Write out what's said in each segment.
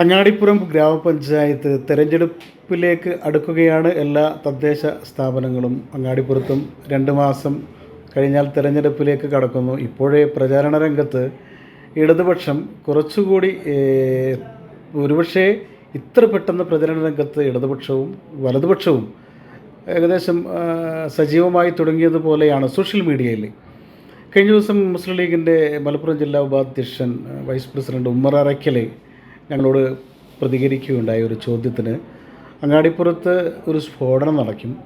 അങ്ങാടിപ്പുറം ഗ്രാമപഞ്ചായത്ത് തെരഞ്ഞെടുപ്പിലേക്ക് അടുക്കുകയാണ് എല്ലാ തദ്ദേശ സ്ഥാപനങ്ങളും. അങ്ങാടിപ്പുറത്തും രണ്ട് മാസം കഴിഞ്ഞാൽ തെരഞ്ഞെടുപ്പിലേക്ക് കടക്കുന്നു. ഇപ്പോഴേ പ്രചാരണ രംഗത്ത് ഇടതുപക്ഷം കുറച്ചുകൂടി ഒരുപക്ഷെ ഇത്ര പെട്ടെന്ന് പ്രചരണ രംഗത്ത് ഇടതുപക്ഷവും വലതുപക്ഷവും ഏകദേശം സജീവമായി തുടങ്ങിയതുപോലെയാണ് സോഷ്യൽ മീഡിയയിൽ. കഴിഞ്ഞ ദിവസം മുസ്ലിം ലീഗിന്റെ മലപ്പുറം ജില്ലാ ഉപാധ്യക്ഷൻ വൈസ് പ്രസിഡന്റ് ഉമ്മർ അറയ്ക്കൽ ഞങ്ങളോട് പ്രതികരിക്കുകയുണ്ടായ ഒരു ചോദ്യത്തിന്. അങ്ങാടിപ്പുറത്ത് ഒരു സ്ഫോടനം നടക്കും.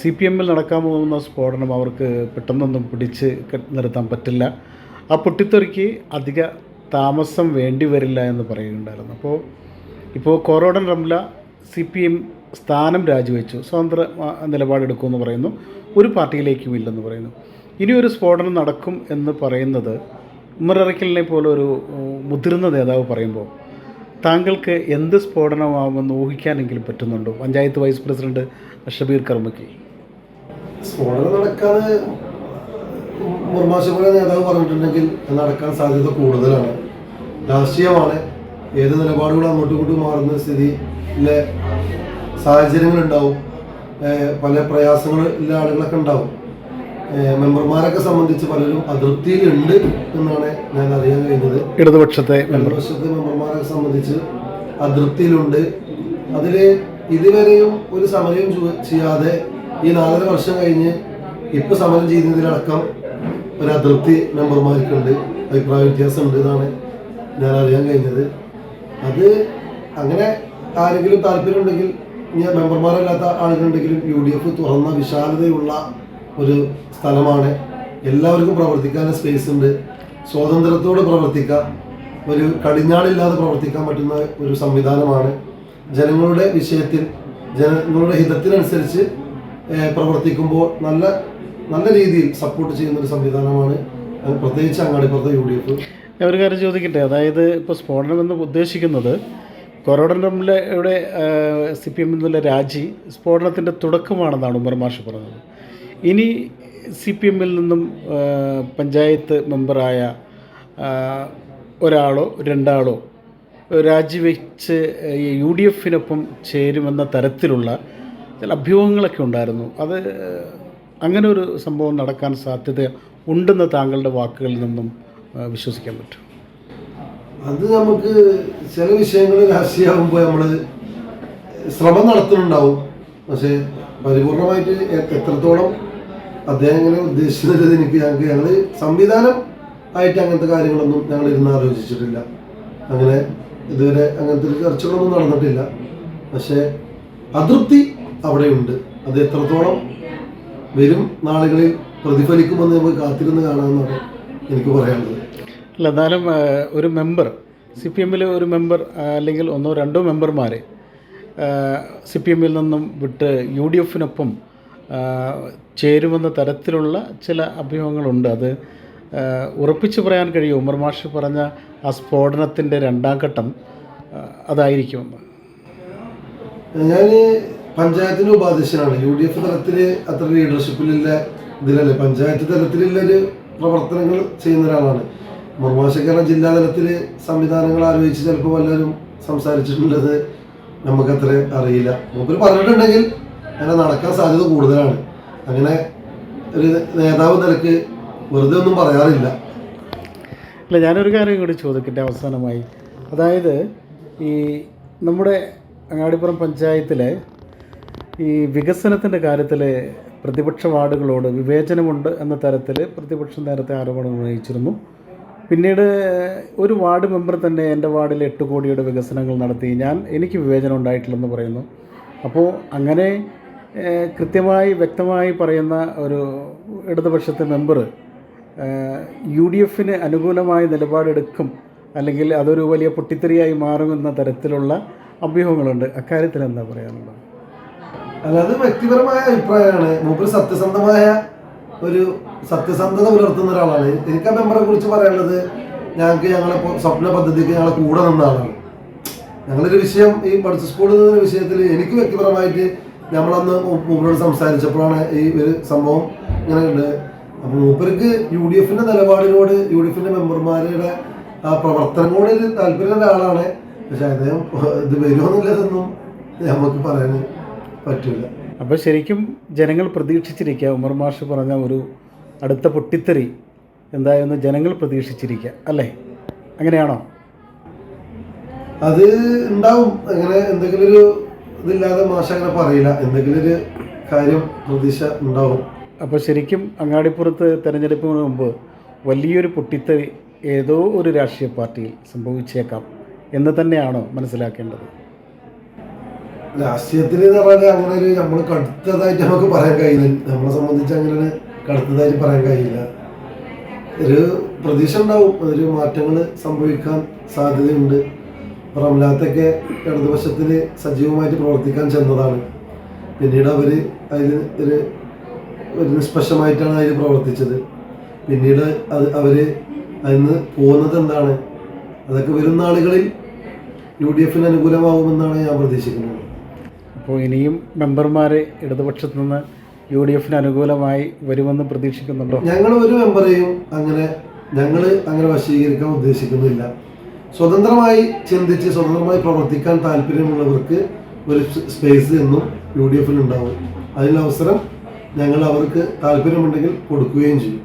സി പി എമ്മിൽ നടക്കാൻ പോകുന്ന സ്ഫോടനം അവർക്ക് പെട്ടെന്നൊന്നും പിടിച്ച് നിർത്താൻ പറ്റില്ല. ആ പൊട്ടിത്തെറിക്ക് അധിക താമസം വേണ്ടി വരില്ല എന്ന് പറയുകയുണ്ടായിരുന്നു. അപ്പോൾ ഇപ്പോൾ കൊറോഡൻ റംല സി പി എം സ്ഥാനം രാജിവെച്ചു. സ്വതന്ത്ര നിലപാടെടുക്കുമെന്ന് പറയുന്നു. ഒരു പാർട്ടിയിലേക്കും ഇല്ലെന്ന് പറയുന്നു. ഇനി ഒരു സ്ഫോടനം നടക്കും എന്ന് പറയുന്നത് ഉമ്മറക്കലിനെ പോലെ ഒരു മുതിർന്ന നേതാവ് പറയുമ്പോൾ താങ്കൾക്ക് എന്ത് സ്ഫോടനമാവുമെന്ന് ഊഹിക്കാനെങ്കിലും പറ്റുന്നുണ്ടോ? പഞ്ചായത്ത് വൈസ് പ്രസിഡന്റ് ഷബീർ കർമ്മയ്ക്ക്. സ്ഫോടനം നടക്കാതെ മുർമാശപുര നേതാവ് പറഞ്ഞിട്ടുണ്ടെങ്കിൽ നടക്കാൻ സാധ്യത കൂടുതലാണ്. രാഷ്ട്രീയമാണ്. ഏത് നിലപാടുകൾ അങ്ങോട്ടും ഇങ്ങോട്ടും മാറുന്ന സ്ഥിതിയിലെ സാഹചര്യങ്ങളുണ്ടാവും. പല പ്രയാസങ്ങൾ ഉള്ള ആളുകളൊക്കെ ഉണ്ടാവും. മെമ്പർമാരൊക്കെ സംബന്ധിച്ച് പലരും അതൃപ്തിയിലുണ്ട് എന്നാണ് ഞാൻ അറിയാൻ കഴിഞ്ഞത്. ഇടതുപക്ഷത്തെ ഇടതുപക്ഷത്തെ മെമ്പർമാരെ സംബന്ധിച്ച് അതൃപ്തിയിലുണ്ട് അതിൽ ഇതുവരെയും ഒരു സമരം ചെയ്യാതെ ഈ നാലര വർഷം കഴിഞ്ഞ് ഇപ്പൊ സമരം ചെയ്യുന്നതിലടക്കം ഒരു അതൃപ്തി മെമ്പർമാർക്കുണ്ട്. അഭിപ്രായ വ്യത്യാസം ഉണ്ട് എന്നാണ് ഞാൻ അറിയാൻ കഴിഞ്ഞത്. അത് അങ്ങനെ ആരെങ്കിലും താല്പര്യമുണ്ടെങ്കിൽ ഇനി മെമ്പർമാരല്ലാത്ത ആളുകളുണ്ടെങ്കിലും യു ഡി എഫ് തുറന്ന വിശാലതയുള്ള ഒരു സ്ഥലമാണ്. എല്ലാവർക്കും പ്രവർത്തിക്കാൻ സ്പേസ് ഉണ്ട്. സ്വാതന്ത്ര്യത്തോടെ പ്രവർത്തിക്കാം ഒരു കടിഞ്ഞാടില്ലാതെ പ്രവർത്തിക്കാൻ പറ്റുന്ന ഒരു സംവിധാനമാണ്. ജനങ്ങളുടെ വിഷയത്തിൽ ജനങ്ങളുടെ ഹിതത്തിനനുസരിച്ച് പ്രവർത്തിക്കുമ്പോൾ നല്ല നല്ല രീതിയിൽ സപ്പോർട്ട് ചെയ്യുന്ന ഒരു സംവിധാനമാണ്. പ്രത്യേകിച്ച് അങ്ങാടിപ്പുറത്തെ യു ഡി എഫ്. ഒരു കാര്യം ചോദിക്കട്ടെ? അതായത് ഇപ്പോൾ സ്ഫോടനം എന്ന് ഉദ്ദേശിക്കുന്നത് കൊറോഡൻ ഇവിടെ സി പി എമ്മിൽ നിന്നുള്ള രാജി സ്ഫോടനത്തിന്റെ തുടക്കമാണെന്നാണ് ഉമർ മാഷ് പറഞ്ഞത്. ഇനി സി പി എമ്മിൽ നിന്നും പഞ്ചായത്ത് മെമ്പറായ ഒരാളോ രണ്ടാളോ രാജിവെച്ച് യു ഡി എഫിനൊപ്പം ചേരുമെന്ന തരത്തിലുള്ള ചില അഭ്യൂഹങ്ങളൊക്കെ ഉണ്ടായിരുന്നു. അത് അങ്ങനെ ഒരു സംഭവം നടക്കാൻ സാധ്യത ഉണ്ടെന്ന് താങ്കളുടെ വാക്കുകളിൽ നിന്നും വിശ്വസിക്കാൻ പറ്റും. അത് നമുക്ക് ചില വിഷയങ്ങൾ രാഷ്ട്രീയമാകുമ്പോൾ നമ്മൾ ശ്രമം നടത്തുന്നുണ്ടാവും. പക്ഷേ പരിപൂർണമായിട്ട് എത്രത്തോളം അദ്ദേഹം ഇങ്ങനെ ഉദ്ദേശിച്ചത് എനിക്ക് ഞങ്ങൾക്ക് ഞങ്ങൾ സംവിധാനം ആയിട്ട് അങ്ങനത്തെ കാര്യങ്ങളൊന്നും ഞങ്ങൾ ഇരുന്ന് ആലോചിച്ചിട്ടില്ല. അങ്ങനെ ഇതുവരെ അങ്ങനത്തെ ചർച്ചകളൊന്നും നടന്നിട്ടില്ല. പക്ഷേ അതൃപ്തി അവിടെയുണ്ട്. അത് എത്രത്തോളം വരും നാളുകളിൽ പ്രതിഫലിക്കുമെന്ന് നമുക്ക് കാത്തിരുന്ന് കാണാമെന്നാണ് എനിക്ക് പറയാനുള്ളത്. അല്ല എന്നാലും ഒരു മെമ്പർ സി പി എമ്മിലെ ഒരു മെമ്പർ അല്ലെങ്കിൽ ഒന്നോ രണ്ടോ മെമ്പർമാരെ സി പി എമ്മിൽ നിന്നും വിട്ട് യു ഡി എഫിനൊപ്പം ചേരുമെന്ന തരത്തിലുള്ള ചില അഭ്യൂഹങ്ങളുണ്ട്. അത് ഉറപ്പിച്ചു പറയാൻ കഴിയും. ഉമർ മാഷ് പറഞ്ഞ ആ സ്ഫോടനത്തിന്റെ രണ്ടാം ഘട്ടം അതായിരിക്കുമെന്ന് ഞാൻ പഞ്ചായത്തിന്റെ ഉപാധ്യക്ഷനാണ്. യു ഡി എഫ് തലത്തിൽ അത്ര ലീഡർഷിപ്പിലുള്ള ഇതിലല്ലേ? പഞ്ചായത്ത് തലത്തിലുള്ളൊരു പ്രവർത്തനങ്ങൾ ചെയ്യുന്ന ഒരാളാണ്. മുർമാശക്കര ജില്ലാ തലത്തിൽ സംവിധാനങ്ങൾ ആലോചിച്ച് ചിലപ്പോൾ വല്ലവരും സംസാരിച്ചിട്ടുള്ളത് നമുക്കത്ര അറിയില്ല. മൂപ്പര് പറഞ്ഞിട്ടുണ്ടെങ്കിൽ അങ്ങനെ നടക്കാൻ സാധ്യത കൂടുതലാണ്. അങ്ങനെ ഒരു നേതാവ് നിലയ്ക്ക് വെറുതെ ഒന്നും പറയാറില്ല. അല്ല ഞാനൊരു കാര്യം കൂടി ചോദിക്കട്ടെ അവസാനമായി. അതായത് ഈ നമ്മുടെ അങ്ങാടിപ്പുറം പഞ്ചായത്തിലെ ഈ വികസനത്തിന്റെ കാര്യത്തിൽ പ്രതിപക്ഷ വാർഡുകളോട് വിവേചനമുണ്ട് എന്ന തരത്തിൽ പ്രതിപക്ഷം നേരത്തെ ആരോപണം ഉന്നയിച്ചിരുന്നു. പിന്നീട് ഒരു വാർഡ് മെമ്പർ തന്നെ എന്റെ വാർഡിൽ എട്ട് കോടിയുടെ വികസനങ്ങൾ നടത്തി. ഞാൻ എനിക്ക് വിവേചനം ഉണ്ടായിട്ടില്ലെന്ന് പറയുന്നു. അപ്പോൾ അങ്ങനെ കൃത്യമായി വ്യക്തമായി പറയുന്ന ഒരു ഇടതുപക്ഷത്തെ മെമ്പർ യു ഡി എഫിന് അനുകൂലമായ നിലപാടെടുക്കും അല്ലെങ്കിൽ അതൊരു വലിയ പൊട്ടിത്തെറിയായി മാറുമെന്ന തരത്തിലുള്ള അഭ്യൂഹങ്ങളുണ്ട്. അക്കാര്യത്തിൽ എന്താ പറയാനുള്ളത്? അല്ലാതെ വ്യക്തിപരമായ അഭിപ്രായമാണ്. മൂപ്പര് സത്യസന്ധമായ ഒരു സത്യസന്ധത പുലർത്തുന്ന ഒരാളാണ്. എനിക്ക് ആ മെമ്പറെ കുറിച്ച് പറയാനുള്ളത് ഞങ്ങൾക്ക് ഞങ്ങളെ സ്വപ്ന പദ്ധതിക്ക് ഞങ്ങളെ കൂടെ നിന്ന ആളാണ്. ഞങ്ങളൊരു വിഷയം ഈ പഠിച്ച സ്കൂളിൽ നിന്ന വിഷയത്തിൽ എനിക്ക് വ്യക്തിപരമായിട്ട് നമ്മളന്ന് മൂപ്പരോട് സംസാരിച്ചപ്പോഴാണ് ഈ ഒരു സംഭവം ഇങ്ങനെ ഉണ്ട്. അപ്പൊ മൂപ്പർക്ക് യു ഡി എഫിന്റെ നിലപാടിനോട് യു ഡി എഫിന്റെ മെമ്പർമാരുടെ ആ പ്രവർത്തനങ്ങളോട് ഒരു താല്പര്യമുള്ള ആളാണ് പക്ഷെ അദ്ദേഹം ഇത് വരുമെന്നുള്ളതൊന്നും നമുക്ക് പറയാൻ പറ്റില്ല. അപ്പോൾ ശരിക്കും ജനങ്ങൾ പ്രതീക്ഷിച്ചിരിക്കുക. ഉമർ മാഷ് പറഞ്ഞ ഒരു അടുത്ത പൊട്ടിത്തെറി എന്തായെന്ന് ജനങ്ങൾ പ്രതീക്ഷിച്ചിരിക്കുക. അല്ലേ? അങ്ങനെയാണോ? അത് ഉണ്ടാവും. അങ്ങനെ എന്തെങ്കിലും ഒരു ഇതില്ലാതെ മാഷ അങ്ങനെ പറയില്ല. എന്തെങ്കിലും ഒരു കാര്യം പ്രതീക്ഷ ഉണ്ടാവും. അപ്പോൾ ശരിക്കും അങ്ങാടിപ്പുറത്ത് തെരഞ്ഞെടുപ്പിന് മുമ്പ് വലിയൊരു പൊട്ടിത്തെറി ഏതോ ഒരു രാഷ്ട്രീയ പാർട്ടിയിൽ സംഭവിച്ചേക്കാം എന്ന് തന്നെയാണോ മനസ്സിലാക്കേണ്ടത്? രാഷ്ട്രീയത്തിൽ എന്ന് പറഞ്ഞാൽ അങ്ങനെ ഒരു നമ്മൾ കടുത്തതായിട്ട് നമുക്ക് പറയാൻ കഴിയില്ല. നമ്മളെ സംബന്ധിച്ച് അങ്ങനെ ഒരു കടുത്തതായിട്ട് പറയാൻ കഴിയില്ല. ഒരു പ്രതീക്ഷ ഉണ്ടാവും. ഒരു മാറ്റങ്ങൾ സംഭവിക്കാൻ സാധ്യതയുണ്ട്. റംലാത്തൊക്കെ ഇടതുപക്ഷത്തിൽ സജീവമായിട്ട് പ്രവർത്തിക്കാൻ ചെന്നതാണ്. പിന്നീട് അവർ അതിൽ ഒരു ഒരു നിഷ്പക്ഷമായിട്ടാണ് അതിൽ പ്രവർത്തിച്ചത്. പിന്നീട് അത് അവർ അതിന് പോകുന്നത് എന്താണ്? അതൊക്കെ വരുന്ന ആളുകളിൽ യു ഡി എഫിന് അനുകൂലമാകുമെന്നാണ് ഞാൻ പ്രതീക്ഷിക്കുന്നത്. അപ്പോൾ ഇനിയും മെമ്പർമാർ ഇടതുപക്ഷത്തു നിന്ന് യു ഡി എഫിന് അനുകൂലമായി വരുമെന്ന് പ്രതീക്ഷിക്കുന്നുണ്ടോ? ഞങ്ങൾ ഒരു മെമ്പറെയും അങ്ങനെ ഞങ്ങൾ അങ്ങനെ വശീകരിക്കാൻ ഉദ്ദേശിക്കുന്നില്ല. സ്വതന്ത്രമായി ചിന്തിച്ച് സ്വതന്ത്രമായി പ്രവർത്തിക്കാൻ താല്പര്യമുള്ളവർക്ക് ഒരു സ്പേസ് എന്നും യു ഡി എഫിൽ ഉണ്ടാവും. അതിനുള്ള അവസരം ഞങ്ങൾ അവർക്ക് താല്പര്യമുണ്ടെങ്കിൽ കൊടുക്കുകയും ചെയ്യും.